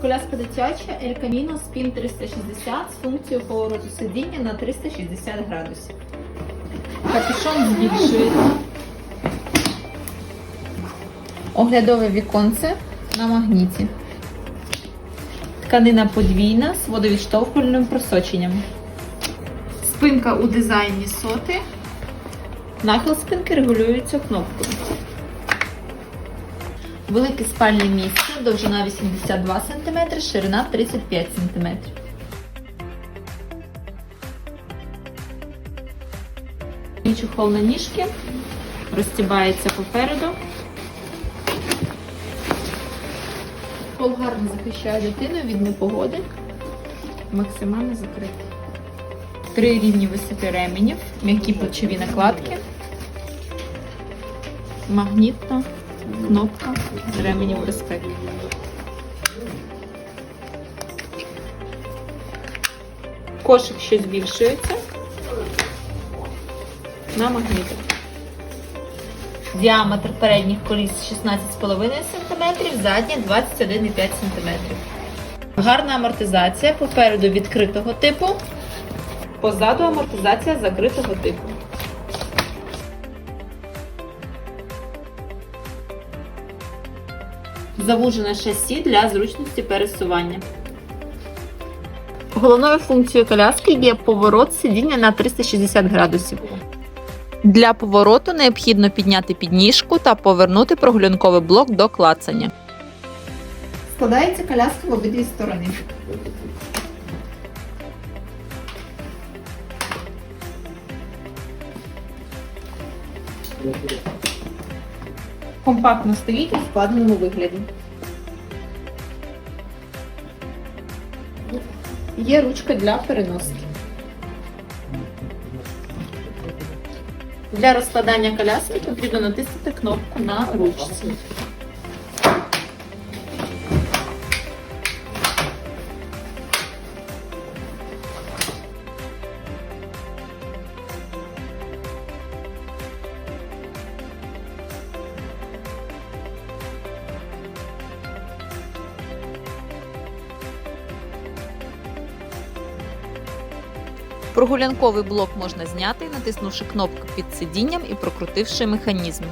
Коляска дитяча El Camino Spin 360 з функцією повороту сидіння на 360 градусів. Капюшон збільшується. Оглядове віконце на магніті. Тканина подвійна з водовідштовхувальним просоченням. Спинка у дизайні соти. Нахил спинки регулюється кнопкою. Велике спальне місце, довжина 82 см, ширина 35 см. Чохол на ніжки розтібається попереду. Пол гарно захищає дитину від непогоди. Максимально закритий. Три рівні висоти ременів, м'які плечові накладки, магнітна кнопка ременів безпеки. Кошик ще збільшується на магнітах. Діаметр передніх коліс 16,5 см, задні 21,5 см. Гарна амортизація попереду відкритого типу, позаду амортизація закритого типу. Завужене шасі для зручності пересування. Головною функцією коляски є поворот сидіння на 360 градусів. Для повороту необхідно підняти підніжку та повернути прогулянковий блок до клацання. Складається коляска в обидві сторони. Компактно стоїть у складеному вигляді. Є ручка для переноски. Для розкладання коляски потрібно натиснути кнопку на ручці. Прогулянковий блок можна зняти, натиснувши кнопку під сидінням і прокрутивши механізм.